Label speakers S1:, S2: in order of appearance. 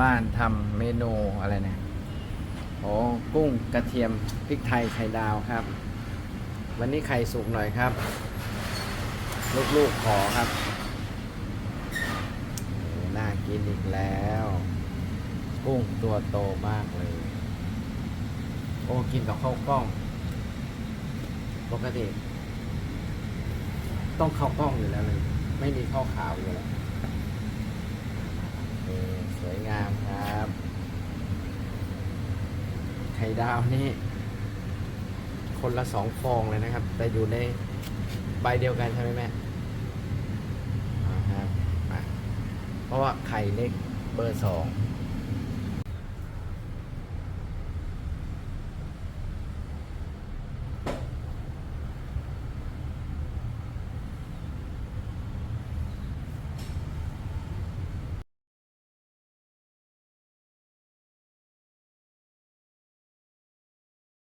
S1: บ้านทำเมนูอะไรเนี่ยโอ้กุ้งกระเทียมพริกไทยไข่ดาวครับ วันนี้ไข่สุกหน่อยครับ ลูกๆขอครับโอ้น่ากินอีกแล้ว กุ้งตัวโตมากเลย โอ้กินกับข้าวกล้อง ปกติ ต้องข้าวกล้องอยู่แล้วเลย ไม่มีข้าวขาวอยู่แล้วามครับไข่ดาวนี่คนละสองฟองเลยนะครับ แต่อยู่ในใบเดียวกันใช่ไหมแม่ครับเพราะว่าไข่เล็กเบอร์สอง